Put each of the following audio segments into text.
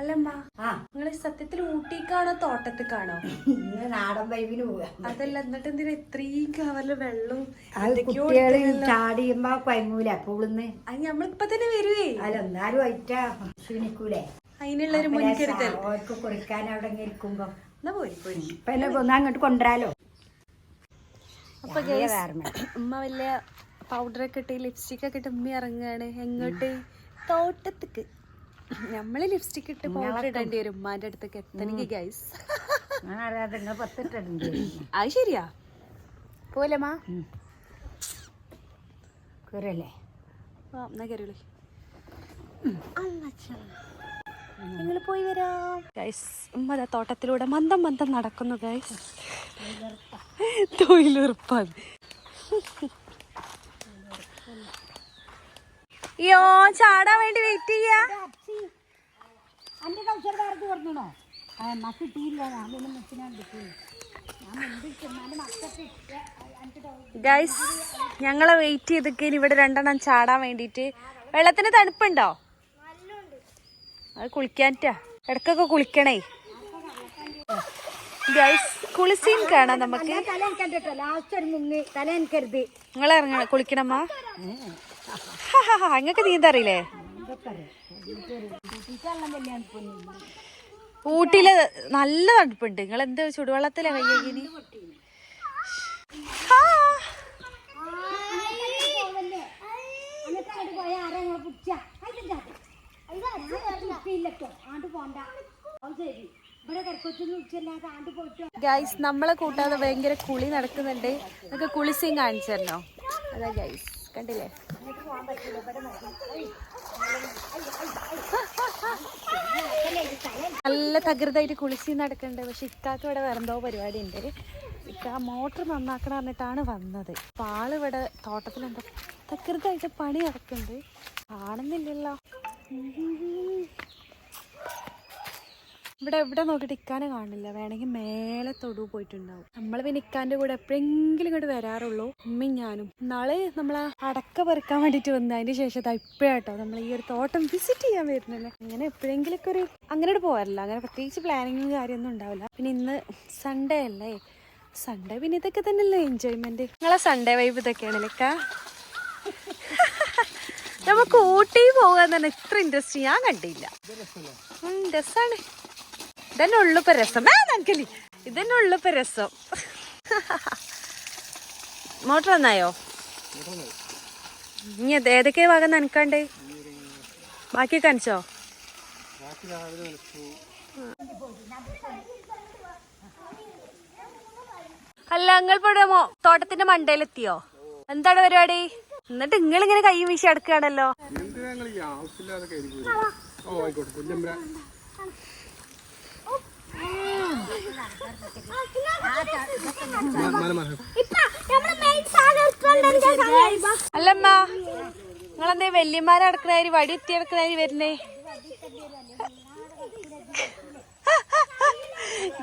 അല്ലമ്മ നിങ്ങൾ സത്യത്തിൽ ഊട്ടിക്കാണോ തോട്ടത്തിക്കാണോ? നാടൻ വൈബിന് പോവാ. അതല്ല എന്നിട്ട് എന്തിനാ ഇത്രയും കവല വെള്ളം. ചാടിയുമ്പോ കൊയങ്ങൂല പൂളിന്ന് അത് നമ്മളിപ്പോ തന്നെ വരുവേ. അല്ല എന്നാലും ഒറ്റ ക്ഷീണിക്കൂലേ അതിനുള്ളൊരു ഒരു മുൻകരുതൽ. അവർക്ക് കുറിക്കാൻ അവിടെ ഇരിക്കുമ്പോ. എന്നാ പോയി പോയി. ഇപ്പൊ അങ്ങോട്ട് കൊണ്ടുവരാലോ? അപ്പൊ രാവിലെ വല്യ പൗഡർ ഉമ്മ വലിയ പൗഡറൊക്കെ ഇട്ട് ലിപ്സ്റ്റിക് ഒക്കെ ഇട്ട് ഉമ്മ ഇറങ്ങാണ് എങ്ങോട്ട്? തോട്ടത്തിക്ക്. നമ്മൾ ലിപ്സ്റ്റിക് ഇട്ട് പൗഡർ ഇടേണ്ടി വരും. ഉമ്മാന്റെ അടുത്തേക്ക് എത്തണെങ്കിൽ ഗൈസ് അത് ശരിയാ. പോലമ്മാ കുരല്ലേ എന്നാ കയറിയുള്ളൂ നിങ്ങൾ പോയി വരാം. ഗൈസ് ഉമ്മ തോട്ടത്തിലൂടെ മന്ദം മന്ദം നടക്കുന്നു ഗൈസ് തൊഴിലുറപ്പാണ്. അയ്യോ ചാടാൻ വേണ്ടി വെയിറ്റ് ചെയ്യാ. അന്റെ കൗശല വേറെ പറഞ്ഞോ മക്ക കിട്ടിയില്ല ഞാൻ പിന്നെ മുച്ചിനാണ് കിട്ടിയില്ല ഗൈസ് ഞങ്ങളെ വെയിറ്റ് ചെയ്തൊക്കെ ഇവിടെ രണ്ടെണ്ണം ചാടാൻ വേണ്ടിയിട്ട് വെള്ളത്തിന് തണുപ്പുണ്ടോ? അത് കുളിക്കാന്റാ ഇടക്കൊക്കെ കുളിക്കണേ. ഗൈസ് കുളിസീൻ കാണാം നമുക്ക്. നിങ്ങൾ ഇറങ്ങണം. കുളിക്കണമ്മ? അങ്ങക്ക് നീന്തറിയില്ലേ? ഊട്ടിയിൽ നല്ല തണുപ്പുണ്ട്. നിങ്ങൾ എന്ത് ചുടുവെള്ളത്തിലെ കയ്യകിനി ഗൈസ് നമ്മളെ കൂട്ടാതെ ഭയങ്കര കുളി നടക്കുന്നുണ്ട്. നമുക്ക് കുളിസീൻ കാണിച്ചു തരണോ? അതാ ഗൈസ് കണ്ടില്ലേ നല്ല തകൃതായിട്ട് കുളിച്ച് നടക്കുന്നുണ്ട് പക്ഷെ ഇക്കാക്ക് ഇവിടെ വേറെന്തോ പരിപാടി ഉണ്ട് ഇക്ക മോട്ടർ നന്നാക്കണം പറഞ്ഞിട്ടാണ് വന്നത്. അപ്പൊ തോട്ടത്തിൽ എന്തോ തകൃതായിട്ട് പണി നടക്കുന്നുണ്ട് കാണുന്നില്ലല്ലോ. ഇവിടെ എവിടെ നോക്കിയിട്ട് ഇക്കാനെ കാണില്ല. വേണമെങ്കിൽ മേലെ തൊടു പോയിട്ടുണ്ടാവും. നമ്മൾ പിന്നെ ഇക്കാന്റെ കൂടെ എപ്പോഴെങ്കിലും ഇങ്ങോട്ട് വരാറുള്ളൂ. ഉമ്മയും ഞാനും. നാളെ നമ്മൾ അടക്ക പെറുക്കാൻ വേണ്ടിയിട്ട് വന്നു അതിന് ശേഷം ഇപ്പോഴാട്ടോ നമ്മൾ ഈ ഒരു തോട്ടം വിസിറ്റ് ചെയ്യാൻ വരുന്നില്ല അങ്ങനെ എപ്പോഴെങ്കിലൊക്കെ ഒരു അങ്ങനെ പോകാറില്ല. അങ്ങനെ പ്രത്യേകിച്ച് പ്ലാനിങ്ങും കാര്യമൊന്നും ഉണ്ടാവില്ല. പിന്നെ ഇന്ന് സൺഡേ അല്ലേ? സൺഡേ പിന്നെ ഇതൊക്കെ തന്നെയല്ലേ എൻജോയ്മെന്റ് നിങ്ങളെ സൺഡേ വൈബ് ഇതൊക്കെയാണല്ലേ ഇക്ക? നമുക്ക് ഊട്ടി പോകാൻ തന്നെ ഇത്ര ഇൻട്രസ്റ്റ് ഞാൻ കണ്ടില്ല. രസാണ്. ഇതന്നെ ഉള്ളു ഇപ്പൊ രസം. ആ നനക്കലി ഇതന്നെ ഉള്ളു ഇപ്പൊ രസം. മോട്ടർ വന്നായോ ഇനി അത് ഏതൊക്കെ ഭാഗം നനക്കാണ്ട്? ബാക്കി കാണിച്ചോ അല്ല നിങ്ങൾ ഇവിടെ തോട്ടത്തിന്റെ തോട്ടത്തിന്റെ മണ്ടയിലെത്തിയോ എന്താണ് പരിപാടി? എന്നിട്ട് നിങ്ങൾ ഇങ്ങനെ കൈ വീശി അടുക്കുകയാണല്ലോ അല്ലമ്മ നിങ്ങളെന്തേ വല്യമാരെ അടക്കണാരി വടി എത്തി അടക്കണായി വരുന്നേ?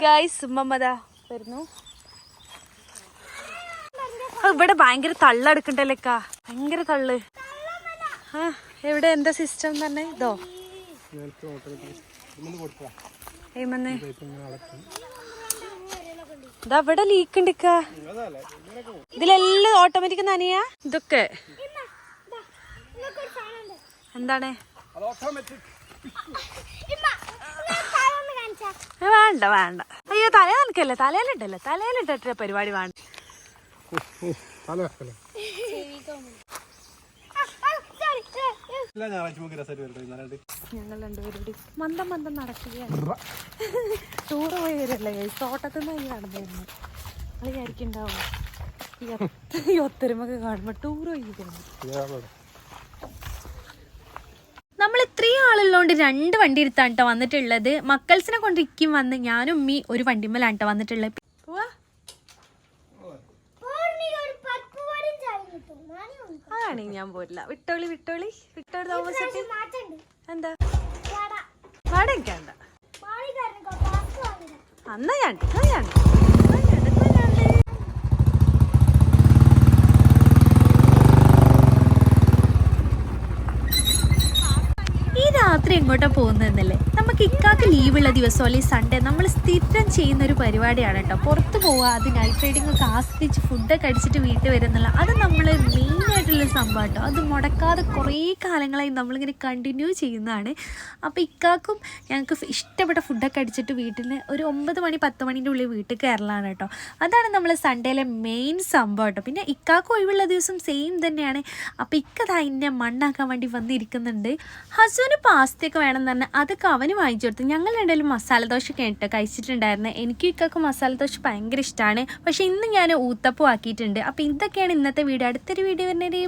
ഗായ്സ് ഉമ്മമ്മതാ വരുന്നു. ഇവിടെ ഭയങ്കര തള്ളെടുക്കണ്ടല്ലേക്കാ ഭയങ്കര തള്ള്. ആ എവിടെ? എന്താ സിസ്റ്റം തന്നെ ഇതോ. ഏമന്ന് ഇതാ ഇവിടെ ലീക്ക് ഉണ്ട് അതല്ലേ ഇതിലെല്ലാം ഓട്ടോമാറ്റിക് നനയാ ഇതൊക്കെ. എന്താണ്? വേണ്ട വേണ്ട. അയ്യോ തല നനക്കല്ലേ? തലേലിട്ടല്ലേ? തലയിലിട്ടിട്ട് പരിപാടി വേണ്ട? ഞങ്ങൾ രണ്ടുപേരും മന്ദം മന്ദം നടക്കുകയാണ്. ടൂറ് പോയി വരല്ലേ? തോട്ടത്തിൽ നിന്ന് നടന്നു വരുന്നു അത് വിചാരിക്കുണ്ടാവും ഈ ഒത്ത- ഈ ഒത്തൊരുമൊക്കെ കാണുമ്പോ ടൂർ പോയി വരുന്നു നമ്മൾ ഇത്രയും ആളുള്ളതുകൊണ്ട് രണ്ട് വണ്ടി എടുത്താണ് കേട്ടോ വന്നിട്ടുള്ളത്. മക്കൾസിനെ കൊണ്ടിരിക്കും വന്ന് ഞാനും ഉമ്മി ഒരു വണ്ടിമ്മലാണ് കേട്ടോ വന്നിട്ടുള്ളത്. പോവാ ഞാൻ പോരില്ല വിട്ടോളി വിട്ടോളി. വിട്ടോളി തോമസ് എന്താ? വാടാ. അന്നാ ഞാൻ എന്നാ ഞാൻ. രാത്രി എങ്ങോട്ടാ പോകുന്നതെന്നല്ലേ? നമുക്ക് ഇക്കാക്ക് ലീവുള്ള ദിവസം അല്ലെങ്കിൽ സൺഡേ നമ്മൾ സ്ഥിരം ചെയ്യുന്ന ഒരു പരിപാടിയാണ് കേട്ടോ. പുറത്ത് പോവുക അത് നൈറ്റ് റൈഡിംഗ് ഒക്കെ ആസ്വദിച്ച് ഫുഡൊക്കെ അടിച്ചിട്ട് വീട്ടിൽ വരുന്നില്ല അത് നമ്മൾ മെയിനായിട്ടുള്ള സംഭവം കേട്ടോ അത് മുടക്കാതെ കുറേ കാലങ്ങളായി നമ്മളിങ്ങനെ കണ്ടിന്യൂ ചെയ്യുന്നതാണ്. അപ്പോൾ ഇക്കാക്കും ഞങ്ങൾക്ക് ഇഷ്ടപ്പെട്ട ഫുഡൊക്കെ അടിച്ചിട്ട് വീട്ടിൽ ഒരു ഒമ്പത് മണി പത്ത് മണീന്റെ ഉള്ളിൽ വീട്ടിൽ കയറലാണ് കേട്ടോ അതാണ് നമ്മൾ സൺഡേയിലെ മെയിൻ സംഭവം കേട്ടോ പിന്നെ ഇക്കാക്ക് ഒഴിവുള്ള ദിവസം സെയിം തന്നെയാണ്. അപ്പോൾ ഇക്കതാ എന്നെ മണ്ണാക്കാൻ വേണ്ടി വന്നിരിക്കുന്നുണ്ട്. ഹസുവിന് പാസ്തയൊക്കെ വേണമെന്ന് തന്നെ അതൊക്കെ അവന് വാങ്ങിച്ചു കൊടുത്തു. ഞങ്ങൾ രണ്ടായാലും മസാല ദോശ കേട്ടോ കഴിച്ചിട്ടുണ്ടായിരുന്നത് എനിക്ക് ഇക്കാക്ക് മസാല ദോശ ഭയങ്കര ഇഷ്ടമാണ് പക്ഷേ ഇന്ന് ഞാൻ ഊത്തപ്പം ആക്കിയിട്ടുണ്ട്. അപ്പോൾ ഇതൊക്കെയാണ് ഇന്നത്തെ വീഡിയോ. അടുത്തൊരു വീഡിയോ വരുന്നത്